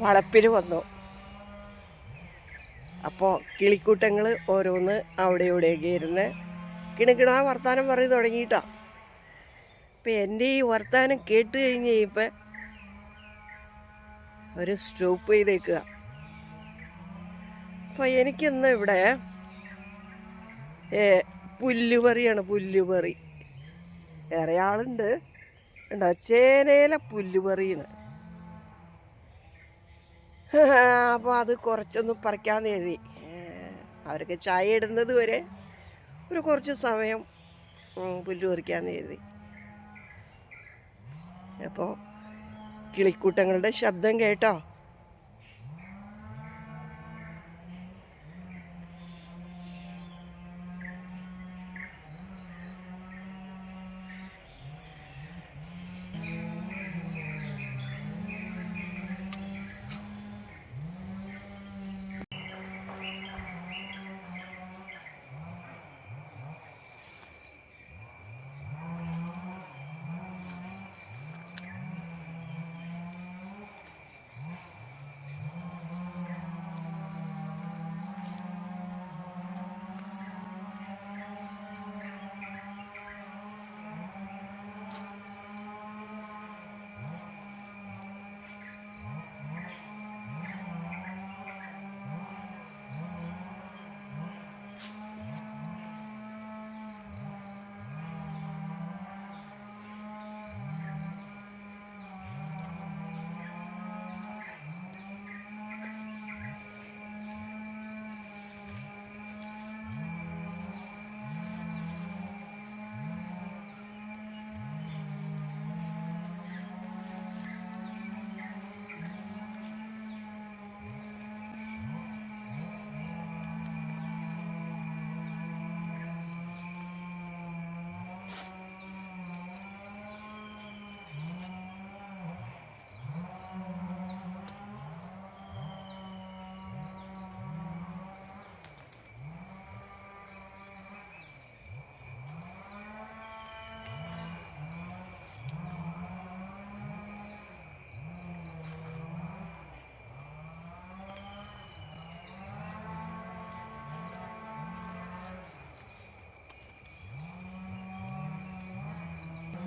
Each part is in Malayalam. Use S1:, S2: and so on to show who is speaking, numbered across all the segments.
S1: വളപ്പിൽ വന്നു. അപ്പോൾ കിളിക്കൂട്ടങ്ങൾ ഓരോന്ന് അവിടെ ഇവിടെയൊക്കെ ഇരുന്ന് കിണക്കിണ വർത്താനം പറയും തുടങ്ങിയിട്ടാ. അപ്പം എന്റെ ഈ വർത്താനം കേട്ട് കഴിഞ്ഞ് കഴിയുമ്പോൾ ഒരു സ്റ്റോപ്പ് ചെയ്തേക്കുക. അപ്പോൾ എനിക്കിന്ന് ഇവിടെ പുല്ലുപറിയാണ് പുല്ലുപറി. വേറെ ആളുണ്ട്. ഉണ്ടോ ചേനയിലെ പുല്ലുപറിയാണ്. അപ്പോൾ അത് കുറച്ചൊന്ന് പറിക്കാൻ കരുതി. അവർക്ക് ചായ ഇടുന്നത് വരെ ഒരു കുറച്ച് സമയം പുല്ല് പറിക്കാമെന്ന് കരുതി. അപ്പോൾ കിളിക്കൂട്ടങ്ങളുടെ ശബ്ദം കേട്ടോ.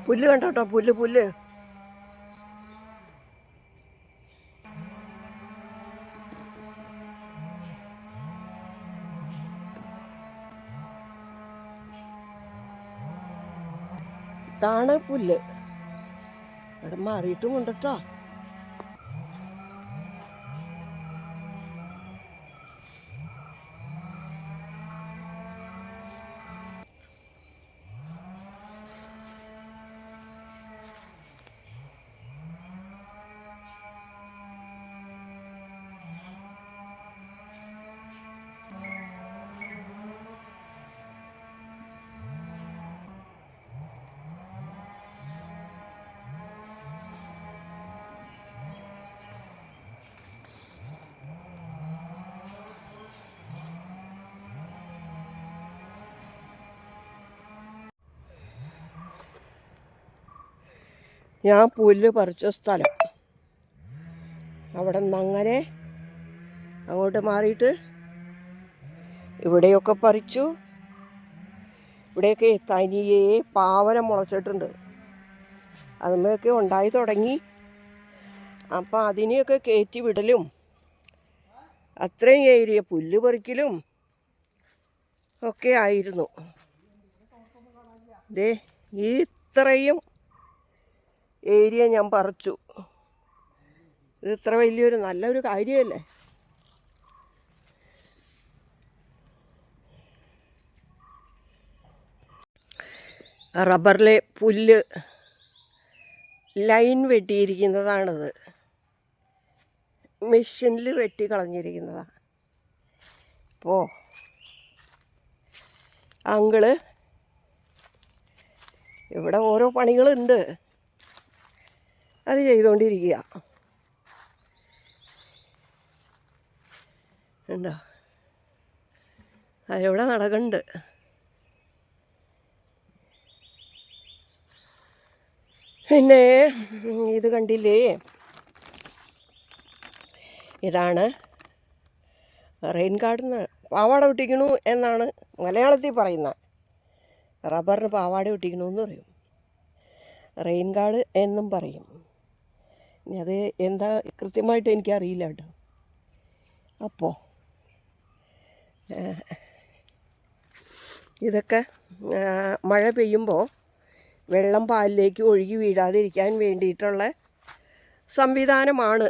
S1: പുല്ല് കണ്ടോട്ടോ പുല്ല് പുല്ല്. താണ പുല്ല്. ഇവിടെ മാറിയിട്ടും ഉണ്ട് ഞാൻ പുല്ല് പറിച്ച സ്ഥലം. അവിടെ നിന്ന് അങ്ങനെ അങ്ങോട്ട് മാറിയിട്ട് ഇവിടെയൊക്കെ പറിച്ചു. ഇവിടെയൊക്കെ തനിയെ പാവനം മുളച്ചിട്ടുണ്ട്. അതുമൊക്കെ ഉണ്ടായി തുടങ്ങി. അപ്പം അതിനെയൊക്കെ കയറ്റി വിടലും. അത്രയും ഏരിയ പുല്ല് പറിക്കലും ഒക്കെ ആയിരുന്നു. ദേ ഇത്രയും ഏരിയ ഞാൻ പറിച്ചു. ഇത് ഇത്ര വലിയൊരു നല്ലൊരു കാര്യമല്ലേ? റബ്ബറിലെ പുല്ല് ലൈൻ വെട്ടിയിരിക്കുന്നതാണിത്. മെഷീനിൽ വെട്ടി കളഞ്ഞിരിക്കുന്നതാണ്. ഇപ്പോൾ അങ്കിൾ ഇവിടെ ഓരോ പണികളുണ്ട്. അത് ചെയ്തുകൊണ്ടിരിക്കുക ഉണ്ടോ അതിലൂടെ നടക്കുന്നുണ്ട് പിന്നെ ഇത് കണ്ടില്ലേ? ഇതാണ് റെയിൻ ഗാർഡെന്ന് പാവാട ഒട്ടിക്കണു എന്നാണ് മലയാളത്തിൽ പറയുന്നത്. റബ്ബറിന് പാവാട ഒട്ടിക്കണമെന്ന് പറയും. റെയിൻ ഗാർഡ് എന്നും പറയും. അത് എന്താ കൃത്യമായിട്ട് എനിക്കറിയില്ല കേട്ടോ. അപ്പോൾ ഇതൊക്കെ മഴ പെയ്യുമ്പോൾ വെള്ളം പാലിലേക്ക് ഒഴുകി വീഴാതിരിക്കാൻ വേണ്ടിയിട്ടുള്ള സംവിധാനമാണ്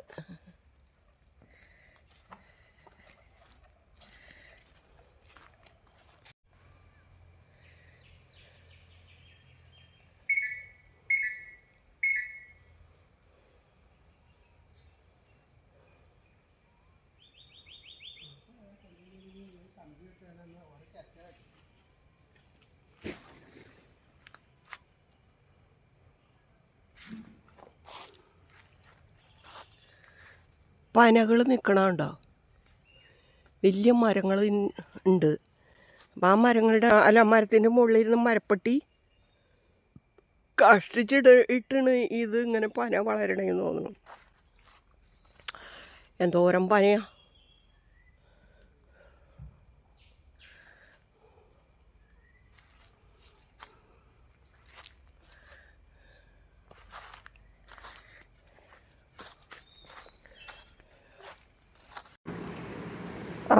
S1: പനകൾ നിൽക്കണുണ്ടോ വലിയ മരങ്ങൾ ഉണ്ട്. അപ്പം ആ മരങ്ങളുടെ അല്ല മരത്തിന്റെ മുകളിലിരുന്ന് മരപ്പെട്ടി കഷ്ടിച്ചിട്ട് ഇട്ടാണ് ഇത് ഇങ്ങനെ പന വളരണേന്ന് തോന്നുന്നു. എന്തോരം പനയാ.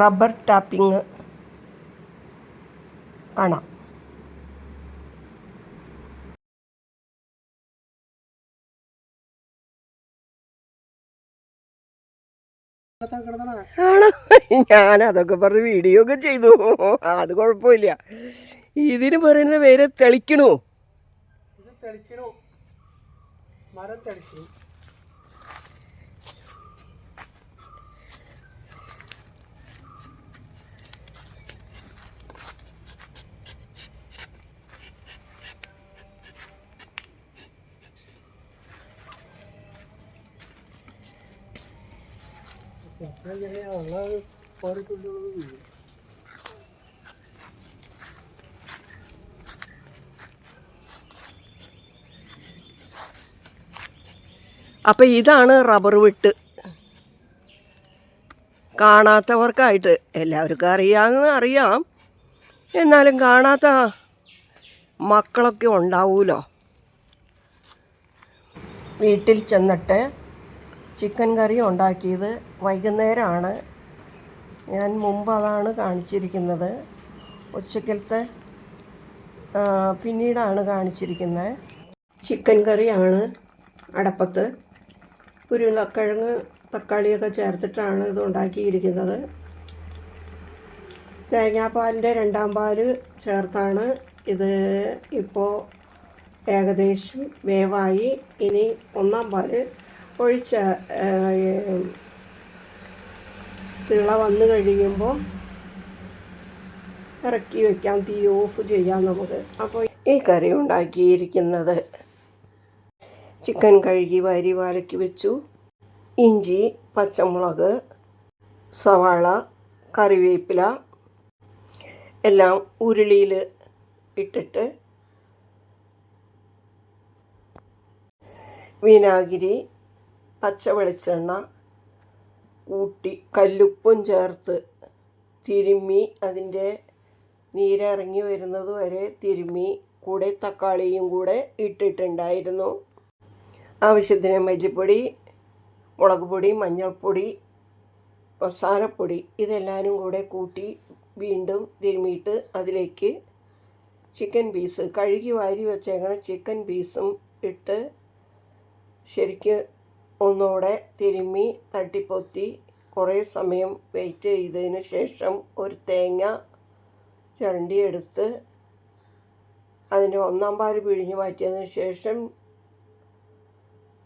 S1: റബ്ബർ ടാപ്പിംഗ് കാണാം ഞാൻ അതൊക്കെ പറഞ്ഞ് വീഡിയോ ഒക്കെ ചെയ്തു. അത് കുഴപ്പമില്ല. ഇതിന് പറയുന്നത് വേറെ തെളിക്കണോ.
S2: തെളിക്കണു. മരം തെളിക്കണു.
S1: അപ്പം ഇതാണ് റബ്ബർ വിട്ട്. കാണാത്തവർക്കായിട്ട് എല്ലാവർക്കും അറിയാമെന്ന് അറിയാം. എന്നാലും കാണാത്ത മക്കളൊക്കെ ഉണ്ടാവൂലോ? വീട്ടിൽ ചെന്നിട്ട് ചിക്കൻ കറി ഉണ്ടാക്കിയത് വൈകുന്നേരമാണ്. ഞാൻ മുമ്പ് അതാണ് കാണിച്ചിരിക്കുന്നത്. ഉച്ചക്കലത്തെ പിന്നീടാണ് കാണിച്ചിരിക്കുന്നത്. ചിക്കൻ കറിയാണ് അടപ്പത്ത്. ഉരുളക്കിഴങ്ങ് തക്കാളിയൊക്കെ ചേർത്തിട്ടാണ് ഇത് ഉണ്ടാക്കിയിരിക്കുന്നത്. തേങ്ങാപ്പാലിന്റെ രണ്ടാം പാൽ ചേർത്താണ് ഇത് ഇപ്പോൾ ഏകദേശം വേവായി. ഇനി ഒന്നാം പാൽ ഒഴിച്ച തിള വന്നു കഴിയുമ്പോൾ ഇറക്കി വെക്കാം തീ ഓഫ് ചെയ്യാം നമുക്ക്. അപ്പോൾ ഈ കറി ഉണ്ടാക്കിയിരിക്കുന്നത് ചിക്കൻ കഴുകി വാരി വാലക്കി വെച്ചു. ഇഞ്ചി പച്ചമുളക് സവാള കറിവേപ്പില എല്ലാം ഉരുളിയിൽ ഇട്ടിട്ട് വിനാഗിരി പച്ച വെളിച്ചെണ്ണ കൂട്ടി കല്ലുപ്പും ചേർത്ത് തിരുമ്മി അതിന്റെ നീരിറങ്ങി വരുന്നത് വരെ തിരുമ്മി കൂടെ തക്കാളിയും കൂടെ ഇട്ടിട്ടുണ്ടായിരുന്നു. ആവശ്യത്തിന് മല്ലിപ്പൊടി മുളക് പൊടി മഞ്ഞൾപ്പൊടി മസാലപ്പൊടി ഇതെല്ലാവരും കൂടെ കൂട്ടി വീണ്ടും തിരുമ്മിയിട്ട് അതിലേക്ക് ചിക്കൻ പീസ് കഴുകി വാരി വെച്ചേക്കണ ചിക്കൻ പീസും ഇട്ട് ശരിക്ക് ഒന്നുകൂടെ തിരുമ്മി തട്ടിപ്പൊത്തി കുറേ സമയം വെയിറ്റ് ചെയ്തതിന് ശേഷം ഒരു തേങ്ങ ചുരണ്ടിയെടുത്ത് അതിന്റെ ഒന്നാം പാൽ പിഴിഞ്ഞ് മാറ്റിയതിന് ശേഷം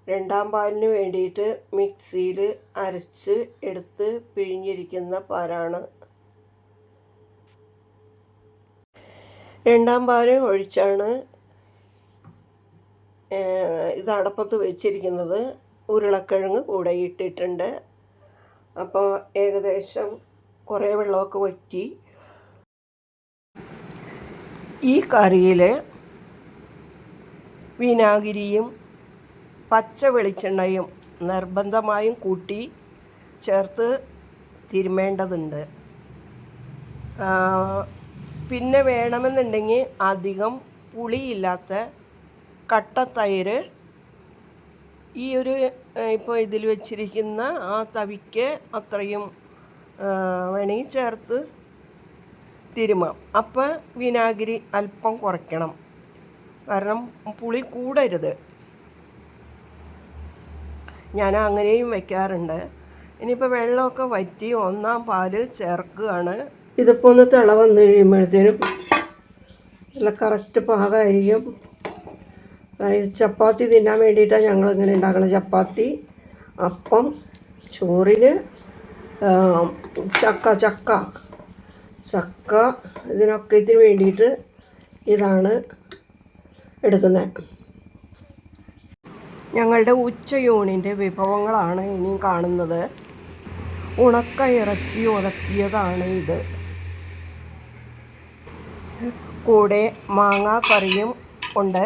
S1: രണ്ടാം പാലിന് വേണ്ടിയിട്ട് മിക്സിയിൽ അരച്ച് എടുത്ത് പിഴിഞ്ഞിരിക്കുന്ന പാലാണ്. രണ്ടാം പാൽ ഒഴിച്ചാണ് ഇത് അടപ്പത്ത് വെച്ചിരിക്കുന്നത്. ഉരുളക്കിഴങ്ങ് കൂടെ ഇട്ടിട്ടുണ്ട്. അപ്പോൾ ഏകദേശം കുറേ വെള്ളമൊക്കെ വറ്റി. ഈ കറിയിൽ വിനാഗിരിയും പച്ച വെളിച്ചെണ്ണയും നിർബന്ധമായും കൂട്ടി ചേർത്ത് തിരുമേണ്ടതുണ്ട്. പിന്നെ വേണമെന്നുണ്ടെങ്കിൽ അധികം പുളിയില്ലാത്ത കട്ടത്തൈര് ഈ ഒരു ഇപ്പോൾ ഇതിൽ വെച്ചിരിക്കുന്ന ആ തവിക്ക് അത്രയും വേണമെങ്കിൽ ചേർത്ത് തിരുമാം. അപ്പം വിനാഗിരി അല്പം കുറയ്ക്കണം. കാരണം പുളി കൂടരുത്. ഞാൻ അങ്ങനെയും വെക്കാറുണ്ട്. ഇനിയിപ്പോൾ വെള്ളമൊക്കെ വറ്റി ഒന്നാം പാൽ ചേർക്കുകയാണ്. ഇതിപ്പോൾ ഒന്ന് തിള വന്നു കഴിയുമ്പോഴത്തേനും നല്ല കറക്റ്റ് പാകമായിരിക്കും ചപ്പാത്തി തിന്നാൻ വേണ്ടിയിട്ടാണ് ഞങ്ങൾ ഇങ്ങനെ ഉണ്ടാക്കുന്നത് ചപ്പാത്തി. അപ്പം ചോറിന് ചക്ക ചക്ക. ചക്ക ഇതിനൊക്കെ ഇതിന് വേണ്ടിയിട്ട് ഇതാണ് എടുക്കുന്നത്. ഞങ്ങളുടെ ഉച്ചയൂണിന്റെ വിഭവങ്ങളാണ് ഇനിയും കാണുന്നത്. ഉണക്ക ഇറച്ചി ഉണക്കിയതാണ് ഇത്. കൂടെ മാങ്ങാ കറിയും ഉണ്ട്.